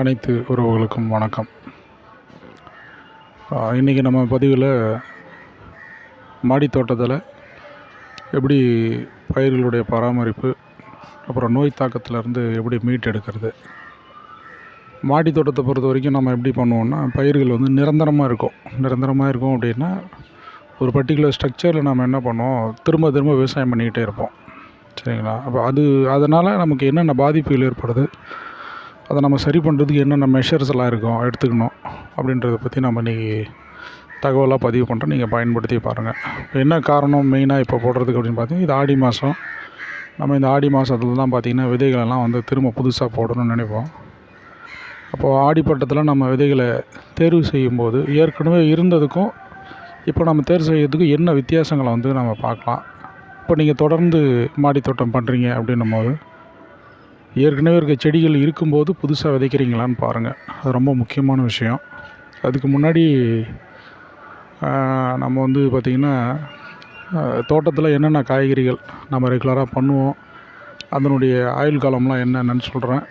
அனைத்து உறவுகளுக்கும் வணக்கம். இன்றைக்கி நம்ம பதிவில் மாடி தோட்டத்தில் எப்படி பயிர்களுடைய பராமரிப்பு அப்புறம் நோய் தாக்கத்திலேருந்து எப்படி மீட் எடுக்கிறது மாடி தோட்டத்தை பொறுத்த வரைக்கும் நம்ம எப்படி பண்ணுவோம்னா பயிர்கள் வந்து நிரந்தரமாக இருக்கும். நிரந்தரமாக இருக்கும் அப்படின்னா ஒரு பர்டிகுலர் ஸ்ட்ரக்சரில் நம்ம என்ன பண்ணுவோம் திரும்ப திரும்ப விவசாயம் பண்ணிக்கிட்டே இருப்போம். சரிங்களா? அப்போ அது அதனால் நமக்கு என்னென்ன பாதிப்புகள் ஏற்படுது அதை நம்ம சரி பண்ணுறதுக்கு என்னென்ன மெஷர்ஸ் எல்லாம் இருக்கும் எடுத்துக்கணும் அப்படின்றத பற்றி நம்ம இன்றைக்கி தகவலாக பதிவு பண்ணுறோம் நீங்கள் பயன்படுத்தி பாருங்கள் என்ன காரணம் மெயினாக இப்போ போடுறதுக்கு அப்படின்னு பார்த்தீங்கன்னா இது ஆடி மாதம் நம்ம இந்த ஆடி மாதத்துல தான் பார்த்திங்கன்னா விதைகளெல்லாம் வந்து திரும்ப புதுசாக போடணும்னு நினைப்போம். அப்போது ஆடிப்பட்டத்தில் நம்ம விதைகளை தேர்வு செய்யும்போது ஏற்கனவே இருந்ததுக்கும் இப்போ நம்ம தேர்வு செய்யறதுக்கும் என்ன வித்தியாசங்களை வந்து நம்ம பார்க்கலாம். இப்போ நீங்கள் தொடர்ந்து மாடி தோட்டம் பண்ணுறீங்க அப்படின்னும் போது ஏற்கனவே இருக்க செடிகள் இருக்கும்போது புதுசாக விதைக்கிறீங்களான்னு பாருங்கள் அது ரொம்ப முக்கியமான விஷயம். அதுக்கு முன்னாடி நம்ம வந்து பார்த்திங்கன்னா தோட்டத்தில் என்னென்ன காய்கறிகள் நம்ம ரெகுலராக பண்ணுவோம் அதனுடைய ஆயுள் காலம்லாம் என்னென்னு சொல்கிறேன்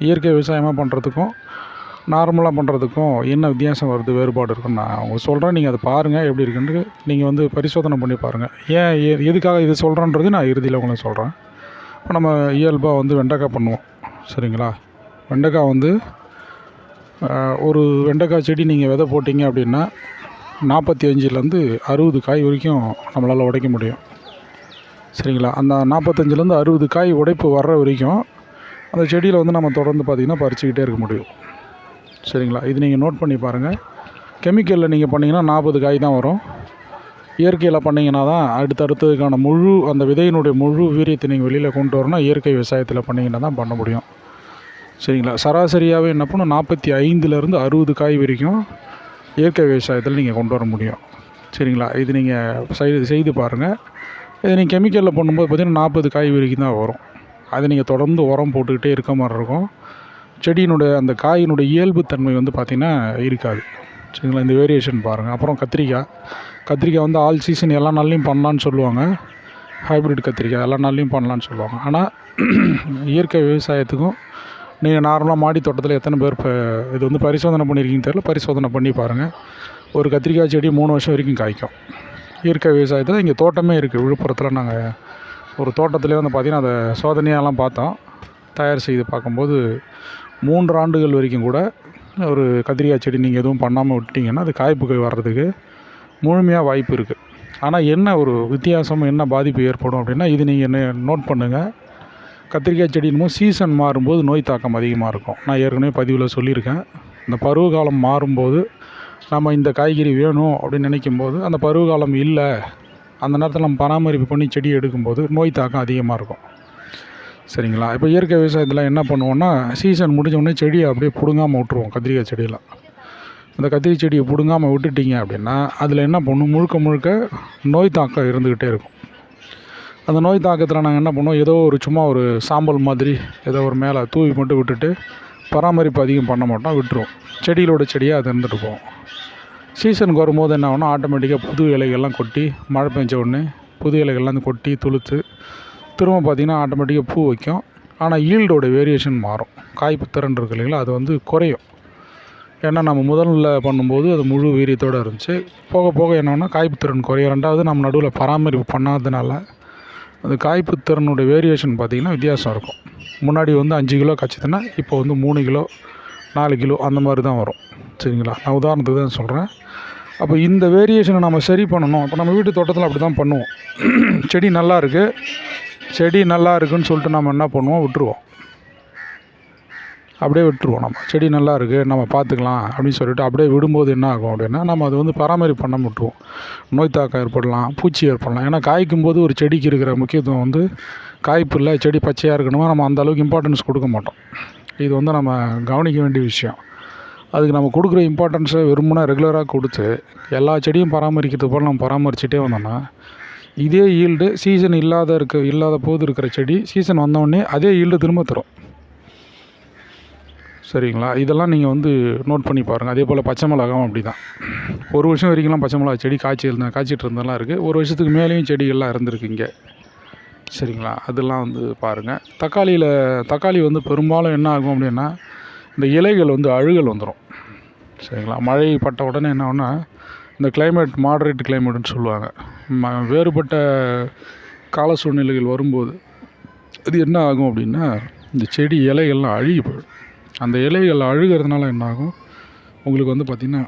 இயற்கை விவசாயமாக பண்ணுறதுக்கும் நார்மலாக பண்ணுறதுக்கும் என்ன வித்தியாசம் வருது வேறுபாடு இருக்குன்னு நான் அவங்க சொல்கிறேன் நீங்கள் அதை பாருங்கள் எப்படி இருக்குன்ட்டு நீங்கள் வந்து பரிசோதனை பண்ணி பாருங்கள் ஏன் எ- எதுக்காக இது சொல்கிறேன்றது நான் இறுதியில் உங்களுக்கு சொல்கிறேன் இப்போ நம்ம இயல்பாக வந்து வெண்டைக்காய் பண்ணுவோம். சரிங்களா? வெண்டைக்காய் வந்து ஒரு வெண்டைக்காய் செடி நீங்கள் விதை போட்டிங்க அப்படின்னா நாற்பத்தி அஞ்சுலேருந்து அறுபது காய் வரைக்கும் நம்மளால் உடைக்க முடியும். சரிங்களா? அந்த நாற்பத்தஞ்சிலேருந்து அறுபது காய் உடைப்பு வர்ற வரைக்கும் அந்த செடியில் வந்து நம்ம தொடர்ந்து பார்த்திங்கன்னா பறிச்சுக்கிட்டே இருக்க முடியும். சரிங்களா? இது நீங்கள் நோட் பண்ணி பாருங்கள் கெமிக்கலில் நீங்கள் பண்ணிங்கன்னா நாற்பது காய் தான் வரும். இயற்கையில் பண்ணிங்கன்னா தான் அடுத்தடுத்ததுக்கான முழு அந்த விதையினுடைய முழு வீரியத்தை நீங்கள் வெளியில் கொண்டு வரணும். இயற்கை விவசாயத்தில் பண்ணிங்கன்னா தான் பண்ண முடியும். சரிங்களா? சராசரியாகவே என்ன பண்ணும் நாற்பத்தி ஐந்துலேருந்து அறுபது காய் வரைக்கும் இயற்கை விவசாயத்தில் நீங்கள் கொண்டு வர முடியும். சரிங்களா? இது நீங்கள் செய்து செய்து பாருங்கள் இது நீங்கள் கெமிக்கலில் பண்ணும்போது பார்த்திங்கன்னா நாற்பது காய் வரைக்கும் தான் வரும். அதை நீங்கள் தொடர்ந்து உரம் போட்டுக்கிட்டே இருக்க மாதிரி இருக்கும். செடியினுடைய அந்த காயினுடைய இயல்புத்தன்மை வந்து பார்த்திங்கன்னா இருக்காது. சரிங்களா? இந்த வேரியேஷன் பாருங்கள் அப்புறம் கத்திரிக்காய். கத்திரிக்காய் வந்து ஆல் சீசன் எல்லா நாள்லையும் பண்ணலான்னு சொல்லுவாங்க. ஹைப்ரிட் கத்திரிக்காய் எல்லா நாள்லையும் பண்ணலான்னு சொல்லுவாங்க. ஆனால் இயற்கை விவசாயத்துக்கும் நீங்கள் நார்மலாக மாடி தோட்டத்தில் எத்தனை பேர் இப்போ இது வந்து பரிசோதனை பண்ணியிருக்கீங்க தெரியல பரிசோதனை பண்ணி பாருங்கள் ஒரு கத்திரிக்காய் செடி மூணு வருஷம் வரைக்கும் காய்க்கும். இயற்கை விவசாயத்தில் இங்கே தோட்டமே இருக்குது விழுப்புரத்தில் நாங்கள் ஒரு தோட்டத்திலே வந்து பார்த்திங்கன்னா அதை சோதனையெல்லாம் பார்த்தோம். தயார் செய்து பார்க்கும்போது மூன்று ஆண்டுகள் வரைக்கும் கூட ஒரு கத்திரிக்காய் செடி நீங்கள் எதுவும் பண்ணாமல் விட்டிங்கன்னா அது காய்ப்புக்கு வர்றதுக்கு முழுமையாக வாய்ப்பு இருக்குது ஆனால் என்ன ஒரு வித்தியாசம் என்ன பாதிப்பு ஏற்படும் அப்படின்னா இது நீங்கள் நோட் பண்ணுங்கள் கத்திரிக்காய் செடின்னு சீசன் மாறும்போது நோய் தாக்கம் அதிகமாக இருக்கும். நான் ஏற்கனவே பதிவில் சொல்லியிருக்கேன். இந்த பருவகாலம் மாறும்போது நம்ம இந்த காய்கறி வேணும் அப்படின்னு நினைக்கும்போது அந்த பருவகாலம் இல்லை அந்த நேரத்தில் நம்ம பராமரிப்பு பண்ணி செடி எடுக்கும்போது நோய் தாக்கம் அதிகமாக இருக்கும். சரிங்களா? இப்போ இயற்கை விவசாயத்தில் என்ன பண்ணுவோம்னா சீசன் முடிஞ்ச உடனே செடியை அப்படியே பிடுங்காமல் விட்ருவோம் கத்திரிக்காய் செடியெல்லாம். அந்த கத்திரி செடியை பிடுங்காமல் விட்டுட்டீங்க அப்படின்னா அதில் என்ன பண்ணும்? முழுக்க முழுக்க நோய் தாக்கம் இருந்துக்கிட்டே இருக்கும். அந்த நோய் தாக்கத்தில் நாங்கள் என்ன பண்ணுவோம் ஏதோ ஒரு சும்மா ஒரு சாம்பல் மாதிரி ஏதோ ஒரு மேலே தூவி மட்டும் விட்டுட்டு பராமரிப்பு அதிகம் பண்ண மாட்டோம். விட்டுருவோம். செடிகளோட செடியாக அது இருந்துட்டு போவோம். சீசனுக்கு வரும்போது என்ன ஆகும்னா ஆட்டோமேட்டிக்காக புது இலைகள்லாம் கொட்டி மழை பெஞ்ச உடனே புது இலைகள்லாம் வந்து கொட்டி துளுத்து திரும்ப பார்த்திங்கன்னா ஆட்டோமேட்டிக்காக பூ வைக்கும். ஆனால் ஈல்டோட வேரியேஷன் மாறும். காய்ப்பு திறன் இருக்கு இல்லைங்களா? அது வந்து குறையும். ஏன்னா நம்ம முதல்ல பண்ணும்போது அது முழு வீரியத்தோடு இருந்துச்சு. போக போக என்னென்னா காய்ப்பு திறன் குறையும். ரெண்டாவது நம்ம நடுவில் பராமரிப்பு பண்ணாததுனால அந்த காய்ப்பு திறனுடைய வேரியேஷன் பார்த்திங்கன்னா வித்தியாசம் இருக்கும். முன்னாடி வந்து அஞ்சு கிலோ காய்ச்சதுன்னா இப்போ வந்து மூணு கிலோ நாலு கிலோ அந்த மாதிரி தான் வரும். சரிங்களா? நான் உதாரணத்துக்கு தான் சொல்கிறேன் அப்போ இந்த வேரியேஷனை நம்ம சரி பண்ணணும். இப்போ நம்ம வீட்டு தோட்டத்தில் அப்படி தான் பண்ணுவோம். செடி நல்லா இருக்குது செடி நல்லா இருக்குன்னு சொல்லிட்டு நம்ம என்ன பண்ணுவோம்? விட்டுருவோம். அப்படியே விட்டுருவோம் நம்ம. செடி நல்லா இருக்குது நம்ம பார்த்துக்கலாம் அப்படின்னு சொல்லிட்டு அப்படியே விடும்போது என்ன ஆகும் அப்படின்னா நம்ம அது வந்து பராமரிப்பு பண்ண விட்டுருவோம். நோய் தாக்கம் ஏற்படலாம் பூச்சி ஏற்படலாம். ஏன்னா காய்க்கும் போது ஒரு செடிக்கு இருக்கிற முக்கியத்துவம் வந்து காய்ப்பு இல்லை செடி பச்சையாக இருக்கணுமா நம்ம அந்த அளவுக்கு இம்பார்ட்டன்ஸ் கொடுக்க மாட்டோம். இது வந்து நம்ம கவனிக்க வேண்டிய விஷயம். அதுக்கு நம்ம கொடுக்குற இம்பார்ட்டன்ஸை வெறுமனா ரெகுலராக கொடுத்து எல்லா செடியும் பராமரிக்கிறது போல் நம்ம பராமரிச்சுட்டே வந்தோம்னா இதே ஈல்டு சீசன் இல்லாத இருக்க இல்லாத போது இருக்கிற செடி சீசன் வந்தோடனே அதே ஈல்டு திரும்ப தரும். சரிங்களா? இதெல்லாம் நீங்கள் வந்து நோட் பண்ணி பாருங்கள் அதே போல் பச்சை மிளகாவும் அப்படி தான் ஒரு வருஷம் வரைக்கும்லாம் பச்சை மிளகா செடி காய்ச்சி இருந்த காய்ச்சிட்டு இருந்தெல்லாம் இருக்குது ஒரு வருஷத்துக்கு மேலேயும் செடிகள்லாம் இருந்திருக்கு இங்கே. சரிங்களா? அதெல்லாம் வந்து பாருங்கள் தக்காளியில் தக்காளி வந்து பெரும்பாலும் என்ன ஆகும் அப்படின்னா இந்த இலைகள் வந்து அழுகல் வந்துடும் சரிங்களா? மழை பட்ட உடனே என்ன ஆகும்னா இந்த கிளைமேட் மாடரேட் கிளைமேட்னு சொல்லுவாங்க. ம வேறுபட்ட கால சூழ்நிலைகள் வரும்போது இது என்ன ஆகும் அப்படின்னா இந்த செடி இலைகள்லாம் அழுகி போயிடும். அந்த இலைகள் அழுகிறதுனால என்னாகும்? உங்களுக்கு வந்து பார்த்திங்கன்னா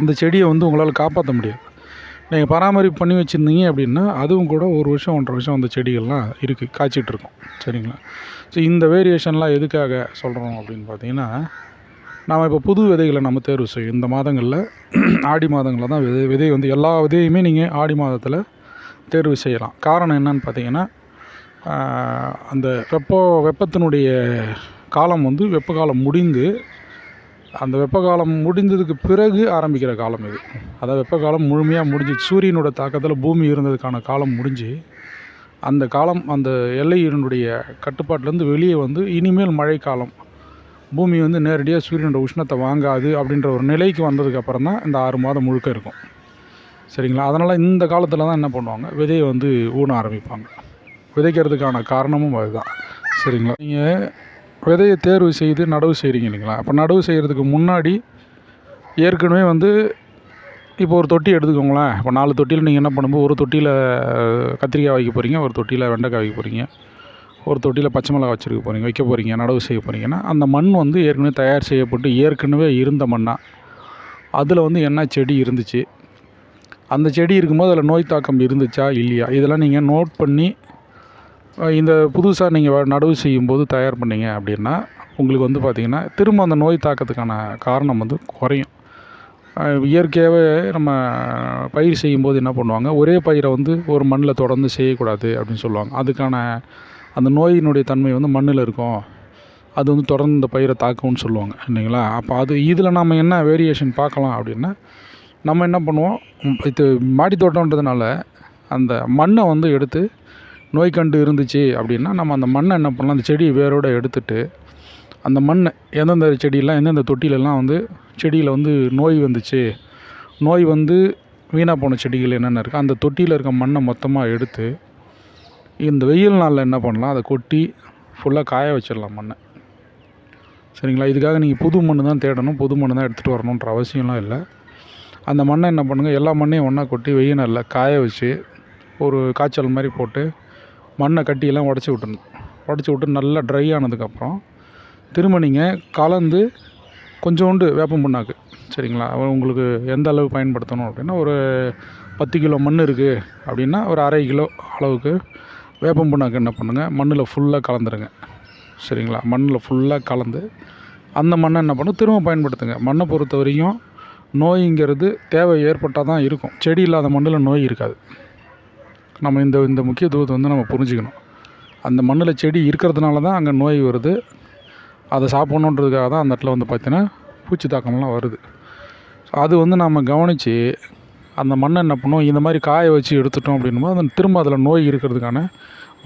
இந்த செடியை வந்து உங்களால் காப்பாற்ற முடியாது. நீங்கள் பராமரிப்பு பண்ணி வச்சுருந்தீங்க அப்படின்னா அதுவும் கூட ஒரு வருஷம் ஒன்றரை வருஷம் அந்த செடிகள்லாம் இருக்குது காய்ச்சிட்ருக்கும் சரிங்களா? ஸோ இந்த வேரியேஷன்லாம் எதுக்காக சொல்கிறோம் அப்படின்னு பார்த்தீங்கன்னா நாம் இப்போ புது விதைகளை நம்ம தேர்வு செய்யும் இந்த மாதங்களில் ஆடி மாதங்களில் தான் விதை விதை வந்து எல்லா விதையுமே நீங்கள் ஆடி மாதத்தில் தேர்வு செய்யலாம். காரணம் என்னன்னு பார்த்தீங்கன்னா அந்த வெப்ப வெப்பத்தினுடைய காலம் வந்து வெப்ப காலம் முடிந்து அந்த வெப்ப காலம் முடிந்ததுக்கு பிறகு ஆரம்பிக்கிற காலம் இது. அதாவது வெப்ப காலம் முழுமையாக முடிஞ்சு சூரியனோட தாக்கத்தில் பூமி இருந்ததுக்கான காலம் முடிஞ்சு அந்த காலம் அந்த எல்லையினுடைய கட்டுப்பாட்டிலேருந்து வெளியே வந்து இனிமேல் மழைக்காலம். பூமி வந்து நேரடியாக சூரியனோட உஷ்ணத்தை வாங்காது அப்படின்ற ஒரு நிலைக்கு வந்ததுக்கப்புறம் தான் இந்த ஆறு மாதம் முழுக்க இருக்கும். சரிங்களா? அதனால் இந்த காலத்தில் தான் என்ன பண்ணுவாங்க? விதையை வந்து ஊன ஆரம்பிப்பாங்க. விதைக்கிறதுக்கான காரணமும் அதுதான். சரிங்களா? நீங்கள் விதையை தேர்வு செய்து நடவு செய்கிறீங்க இல்லைங்களா? அப்போ நடவு செய்கிறதுக்கு முன்னாடி ஏற்கனவே வந்து இப்போ ஒரு தொட்டி எடுத்துக்கோங்களேன். இப்போ நாலு தொட்டியில் நீங்கள் என்ன பண்ணும்போது ஒரு தொட்டியில் கத்திரிக்காய் வைக்க போகிறீங்க ஒரு தொட்டியில் வெண்டைக்காய் வைக்க போகிறீங்க ஒரு தொட்டியில் பச்சை மிளகா வச்சுருக்க போகிறீங்க வைக்க போகிறீங்க நடவு செய்ய போகிறீங்கன்னா அந்த மண் வந்து ஏற்கனவே தயார் செய்யப்பட்டு ஏற்கனவே இருந்த மண்ணாக அதில் வந்து என்ன செடி இருந்துச்சு? அந்த செடி இருக்கும்போது அதில் நோய் தாக்கம் இருந்துச்சா? இல்லையா? இதெல்லாம் நீங்கள் நோட் பண்ணி இந்த புதுசாக நீங்கள் நடவு செய்யும்போது தயார் பண்ணீங்க அப்படின்னா உங்களுக்கு வந்து பார்த்திங்கன்னா திரும்ப அந்த நோய் தாக்கத்துக்கான காரணம் வந்து குறையும். இயற்கையாகவே நம்ம பயிர் செய்யும்போது என்ன பண்ணுவாங்க ஒரே பயிரை வந்து ஒரு மண்ணில் தொடர்ந்து செய்யக்கூடாது அப்படின்னு சொல்லுவாங்க. அதுக்கான அந்த நோயினுடைய தன்மை வந்து மண்ணில் இருக்கும். அது வந்து தொடர்ந்து இந்த பயிரை தாக்கும்னு சொல்லுவாங்க இல்லைங்களா? அப்போ அது இதில் நம்ம என்ன வேரியேஷன் பார்க்கலாம் அப்படின்னா நம்ம என்ன பண்ணுவோம் இது மாடி தோட்டம்ன்றதுனால அந்த மண்ணை வந்து எடுத்து நோய்க்கண்டு இருந்துச்சு அப்படின்னா நம்ம அந்த மண்ணை என்ன பண்ணலாம்? அந்த செடியை வேரோடு எடுத்துட்டு அந்த மண் எந்தெந்த செடியெல்லாம் எந்தெந்த தொட்டிலெல்லாம் வந்து செடியில் வந்து நோய் வந்துச்சு நோய் வந்து வீணாக போன செடிகள் என்னென்ன இருக்குது அந்த தொட்டியில் இருக்க மண்ணை மொத்தமாக எடுத்து இந்த வெயில் நாளில் என்ன பண்ணலாம்? அதை கொட்டி ஃபுல்லாக காய வச்சிடலாம் மண்ணை. சரிங்களா? இதுக்காக நீங்கள் புது மண் தான் தேடணும். புது மண் தான் எடுத்துகிட்டு வரணுன்ற அவசியம்லாம் இல்லை. அந்த மண்ணை என்ன பண்ணுங்கள் எல்லா மண்ணையும் ஒன்றா கொட்டி வெயில் நாளில் காய வச்சு ஒரு காய்ச்சல் மாதிரி போட்டு மண்ணை கட்டியெல்லாம் உடச்சி விட்டுணும் உடச்சி விட்டு நல்லா ட்ரை ஆனதுக்கப்புறம் திரும்ப நீங்கள் கலந்து கொஞ்சோண்டு வேப்பம் புண்ணாக்கு சரிங்களா? உங்களுக்கு எந்த அளவு பயன்படுத்தணும் அப்படின்னா ஒரு பத்து கிலோ மண் இருக்குது அப்படின்னா ஒரு அரை கிலோ அளவுக்கு வேப்பம் புண்ணாக்கு என்ன பண்ணுங்கள் மண்ணில் ஃபுல்லாக கலந்துருங்க சரிங்களா? மண்ணில் ஃபுல்லாக கலந்து அந்த மண்ணை என்ன பண்ணும்? திரும்ப பயன்படுத்துங்க. மண்ணை பொறுத்த வரைக்கும் நோய்ங்கிறது தேவை ஏற்பட்டால் தான் இருக்கும். செடி இல்லாத மண்ணில் நோய் இருக்காது. நம்ம இந்த இந்த முக்கியத்துவத்தை வந்து நம்ம புரிஞ்சுக்கணும். அந்த மண்ணில் செடி இருக்கிறதுனால தான் அங்கே நோய் வருது. அதை சாப்பிட்ணுன்றதுக்காக தான் அந்த இடத்துல வந்து பார்த்திங்கன்னா பூச்சி தாக்கம்லாம் வருது. அது வந்து நம்ம கவனித்து அந்த மண்ணை என்ன பண்ணுவோம்? இந்த மாதிரி காய வச்சு எடுத்துட்டோம் அப்படின்னும்போது அந்த திரும்ப அதில் நோய் இருக்கிறதுக்கான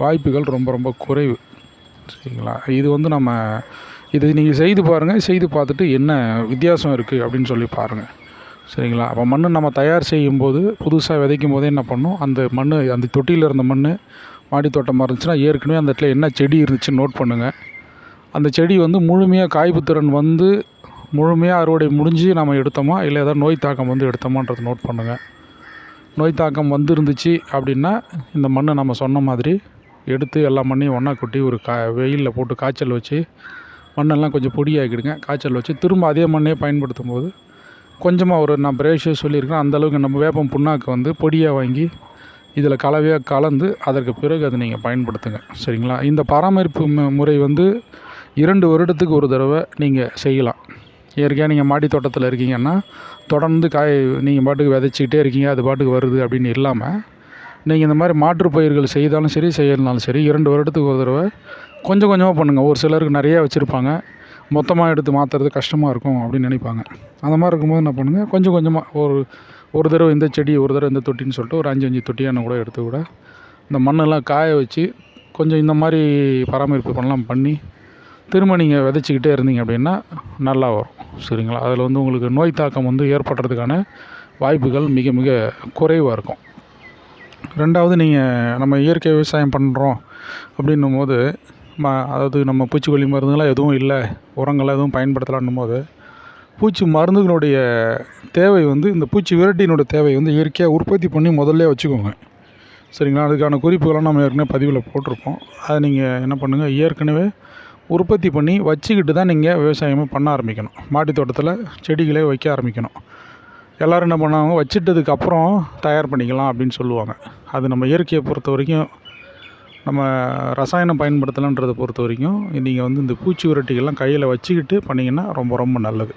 வாய்ப்புகள் ரொம்ப ரொம்ப குறைவு. சரிங்களா? இது வந்து நம்ம இது நீங்கள் செய்து பாருங்கள் செய்து பார்த்துட்டு என்ன வித்தியாசம் இருக்குது அப்படின்னு சொல்லி பாருங்கள் சரிங்களா? அப்போ மண் நம்ம தயார் செய்யும்போது புதுசாக விதைக்கும் போதே என்ன பண்ணும்? அந்த மண் அந்த தொட்டியில் இருந்த மண் மாடி தோட்டமாக இருந்துச்சுன்னா ஏற்கனவே அந்த இடத்துல என்ன செடி இருந்துச்சுன்னு நோட் பண்ணுங்கள் அந்த செடி வந்து முழுமையாக காய்ப்பு திறன் வந்து முழுமையாக அறுவடை முடிஞ்சு நம்ம எடுத்தோமா? இல்லை ஏதாவது நோய் தாக்கம் வந்து எடுத்தோமான்றதை நோட் பண்ணுங்கள் நோய் தாக்கம் வந்துருந்துச்சு அப்படின்னா இந்த மண்ணை நம்ம சொன்ன மாதிரி எடுத்து எல்லா மண்ணையும் ஒன்றா கொட்டி ஒரு கா வெயிலில் போட்டு காய்ச்சல் வச்சு மண்ணெல்லாம் கொஞ்சம் பொடியாக்கிடுங்க. காய்ச்சல் வச்சு திரும்ப அதே மண்ணே பயன்படுத்தும் போது கொஞ்சமாக ஒரு நான் பிரேஷே சொல்லியிருக்கேன் அந்தளவுக்கு நம்ம வேப்பம் புண்ணாக்கு வந்து பொடியாக வாங்கி இதில் கலவையாக கலந்து அதற்கு பிறகு அதை நீங்கள் பயன்படுத்துங்க. சரிங்களா? இந்த பராமரிப்பு முறை வந்து இரண்டு வருடத்துக்கு ஒரு தடவை நீங்கள் செய்யலாம். இயற்கையாக நீங்கள் மாடி தோட்டத்தில் இருக்கீங்கன்னா தொடர்ந்து காய் நீங்கள் பாட்டுக்கு விதைச்சிக்கிட்டே இருக்கீங்க அது பாட்டுக்கு வருது அப்படின்னு இல்லாமல் நீங்கள் இந்த மாதிரி மாற்று பயிர்கள் செய்தாலும் சரி செய்யலனாலும் சரி இரண்டு வருடத்துக்கு ஒரு தடவை கொஞ்சம் கொஞ்சமாக பண்ணுங்கள் ஒரு சிலருக்கு நிறையா வச்சுருப்பாங்க. மொத்தமாக எடுத்து மாற்றுறது கஷ்டமாக இருக்கும் அப்படின்னு நினைப்பாங்க. அந்த மாதிரி இருக்கும்போது என்ன பண்ணுங்கள் கொஞ்சம் கொஞ்சமாக ஒரு ஒரு தடவை இந்த செடி ஒரு தடவை இந்த தொட்டின்னு சொல்லிட்டு ஒரு அஞ்சு அஞ்சு தொட்டியான கூட எடுத்து கூட இந்த மண்ணெல்லாம் காய வச்சு கொஞ்சம் இந்த மாதிரி பராமரிப்பு பண்ணலாம் பண்ணி திரும்ப நீங்கள் விதைச்சிக்கிட்டே இருந்தீங்க அப்படின்னா நல்லா வரும். சரிங்களா? அதில் வந்து உங்களுக்கு நோய் தாக்கம் வந்து ஏற்படுறதுக்கான வாய்ப்புகள் மிக மிக குறைவாக இருக்கும். ரெண்டாவது நீங்கள் நம்ம இயற்கை விவசாயம் பண்ணுறோம் அப்படின்னும் போது ம அதாவது நம்ம பூச்சிக்கொல்லி மருந்துலாம் எதுவும் இல்லை உரங்கள்லாம் எதுவும் பயன்படுத்தலான்னும் போது பூச்சி மருந்துகளுடைய தேவை வந்து இந்த பூச்சி விரட்டியினுடைய தேவை வந்து இயற்கையாக உற்பத்தி பண்ணி முதல்ல வச்சுக்கோங்க. சரிங்களா? அதுக்கான குறிப்புகள்லாம் நம்ம ஏற்கனவே பதிவில் போட்டிருப்போம். அதை நீங்கள் என்ன பண்ணுங்கள் ஏற்கனவே உற்பத்தி பண்ணி வச்சுக்கிட்டு தான் நீங்கள் விவசாயமே பண்ண ஆரம்பிக்கணும். மாட்டி தோட்டத்தில் செடிகளே வைக்க ஆரம்பிக்கணும். எல்லோரும் என்ன பண்ணுவாங்க வச்சிட்டதுக்கு அப்புறம் தயார் பண்ணிக்கலாம் அப்படின்னு சொல்லுவாங்க. அது நம்ம இயற்கையை பொறுத்த வரைக்கும் நம்ம ரசாயனம் பயன்படுத்தலைன்றதை பொறுத்த வரைக்கும் நீங்கள் வந்து இந்த பூச்சி விரட்டிகள்லாம் கையில் வச்சுக்கிட்டு பண்ணிங்கன்னா ரொம்ப ரொம்ப நல்லது.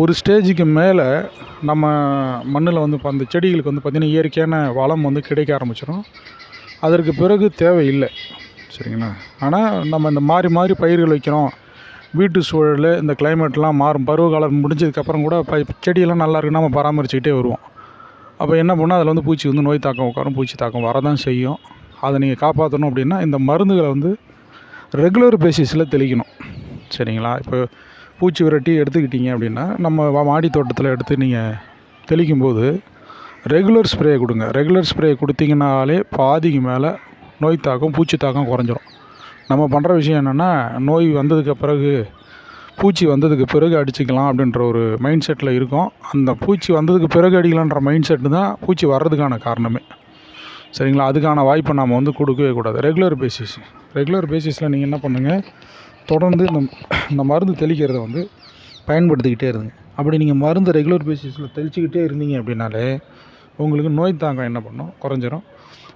ஒரு ஸ்டேஜுக்கு மேலே நம்ம மண்ணில் வந்து இப்போ அந்த செடிகளுக்கு வந்து பார்த்திங்கன்னா இயற்கையான வளம் வந்து கிடைக்க ஆரம்பிச்சிடும் அதற்கு பிறகு தேவையில்லை. சரிங்களா? ஆனால் நம்ம இந்த மாறி மாறி பயிர்கள் வைக்கிறோம். வீட்டு சூழல் இந்த கிளைமேட்லாம் மாறும். பருவகாலம் முடிஞ்சதுக்கப்புறம் கூட ப செடியெல்லாம் நல்லா இருக்குன்னு நம்ம பராமரிச்சுக்கிட்டே வருவோம். அப்போ என்ன பண்ணால் அதில் வந்து பூச்சி வந்து நோய் தாக்கம் உட்காரும் பூச்சி தாக்கம் வரதான் செய்யும். அதை நீங்கள் காப்பாற்றணும் அப்படின்னா இந்த மருந்துகளை வந்து ரெகுலர் பேசிஸில் தெளிக்கணும். சரிங்களா? இப்போ பூச்சி விரட்டி எடுத்துக்கிட்டீங்க அப்படின்னா நம்ம வா- மாடி தோட்டத்தில் எடுத்து நீங்கள் தெளிக்கும்போது ரெகுலர் ஸ்ப்ரே கொடுங்க. ரெகுலர் ஸ்ப்ரே கொடுத்தீங்கனாலே பாதிக்கு மேலே நோய் தாக்கம் பூச்சி தாக்கம் குறைஞ்சிரும். நம்ம பண்ணுற விஷயம் என்னென்னா நோய் வந்ததுக்கு பிறகு பூச்சி வந்ததுக்கு பிறகு அடிச்சுக்கலாம் அப்படின்ற ஒரு மைண்ட் செட்டில் இருக்கும். அந்த பூச்சி வந்ததுக்கு பிறகு அடிக்கலான்ற மைண்ட் செட்டு தான் பூச்சி வர்றதுக்கான காரணமே. சரிங்களா? அதுக்கான வாய்ப்பை நாம் வந்து கொடுக்கவே கூடாது. ரெகுலர் பேசிஸ் ரெகுலர் பேசிஸில் நீங்கள் என்ன பண்ணுங்கள் தொடர்ந்து இந்த இந்த மருந்து தெளிக்கிறத வந்து பயன்படுத்திக்கிட்டே இருங்க. அப்படி நீங்கள் மருந்து ரெகுலர் பேசிஸில் தெளிச்சிக்கிட்டே இருந்தீங்க அப்படின்னாலே உங்களுக்கு நோய் தாக்கம் என்ன பண்ணும்? குறைஞ்சிரும்.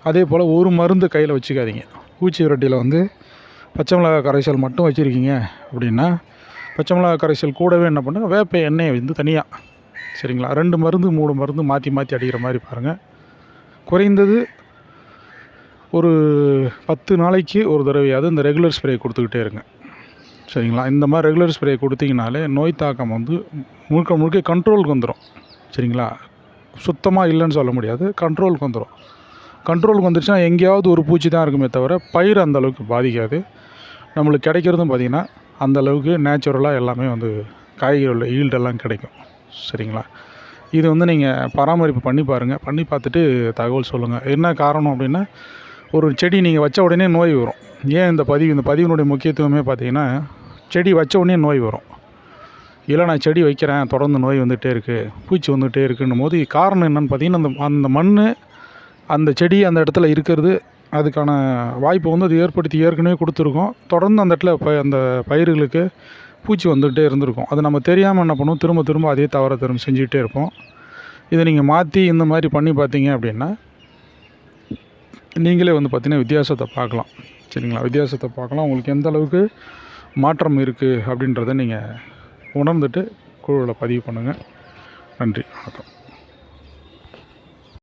அதே போல் ஒரு மருந்து கையில் வச்சுக்காதீங்க. பூச்சி விரட்டியில் வந்து பச்சை மிளகாய் கரைசல் மட்டும் வச்சுருக்கீங்க அப்படின்னா பச்சை மிளகாய் கரைசல் கூடவே என்ன பண்ணுங்க? வேப்ப எண்ணெயை வந்து தனியாக சரிங்களா? ரெண்டு மருந்து மூணு மருந்து மாற்றி மாற்றி அடிக்கிற மாதிரி பாருங்கள் குறைந்தது ஒரு பத்து நாளைக்கு ஒரு தடவையாவது இந்த ரெகுலர் ஸ்ப்ரே கொடுத்துக்கிட்டே இருங்க. சரிங்களா? இந்த மாதிரி ரெகுலர் ஸ்ப்ரே கொடுத்தீங்கனாலே நோய் தாக்கம் வந்து முழுக்க முழுக்க கண்ட்ரோலுக்கு வந்துடும் சரிங்களா? சுத்தமாக இல்லைன்னு சொல்ல முடியாது. கண்ட்ரோலுக்கு வந்துடும் கண்ட்ரோலுக்கு வந்துருச்சுன்னா எங்கேயாவது ஒரு பூச்சி தான் இருக்குமே தவிர பயிர் அந்த அளவுக்கு பாதிக்காது. நம்மளுக்கு கிடைக்கிறதும் பார்த்திங்கன்னா அந்தளவுக்கு நேச்சுரலாக எல்லாமே வந்து காய்கறிகள் ஈல்டெல்லாம் கிடைக்கும். சரிங்களா? இது வந்து நீங்கள் பராமரிப்பு பண்ணி பாருங்கள் பண்ணி பார்த்துட்டு தகவல் சொல்லுங்கள் என்ன காரணம் அப்படின்னா ஒரு செடி நீங்கள் வச்ச உடனே நோய் வரும். ஏன் இந்த பதிவு இந்த பதிவினுடைய முக்கியத்துவமே பார்த்தீங்கன்னா செடி வச்ச உடனே நோய் வரும். இல்லை நான் செடி வைக்கிறேன் தொடர்ந்து நோய் வந்துகிட்டே இருக்குது பூச்சி வந்துகிட்டே இருக்குன்னும் போது காரணம் என்னென்னு பார்த்தீங்கன்னா அந்த அந்த மண் அந்த செடி அந்த இடத்துல இருக்கிறது அதுக்கான வாய்ப்பை வந்து அது ஏற்படுத்தி ஏற்கனவே கொடுத்துருக்கோம். தொடர்ந்து அந்த இடத்துல ப அந்த பயிர்களுக்கு பூச்சி வந்துகிட்டே இருந்திருக்கும். அது நம்ம தெரியாமல் என்ன பண்ணுவோம்? திரும்ப திரும்ப அதே தவறை திரும்ப செஞ்சுக்கிட்டே இருப்போம். இதை நீங்கள் மாற்றி இந்த மாதிரி பண்ணி பார்த்தீங்க அப்படின்னா நீங்களே வந்து பார்த்திங்கன்னா வித்தியாசத்தை பார்க்கலாம். சரிங்களா? வித்தியாசத்தை பார்க்கலாம். உங்களுக்கு எந்த அளவுக்கு மாற்றம் இருக்குது அப்படின்றத நீங்கள் உணர்ந்துட்டு குழுவில் பதிவு பண்ணுங்கள் நன்றி. வணக்கம்.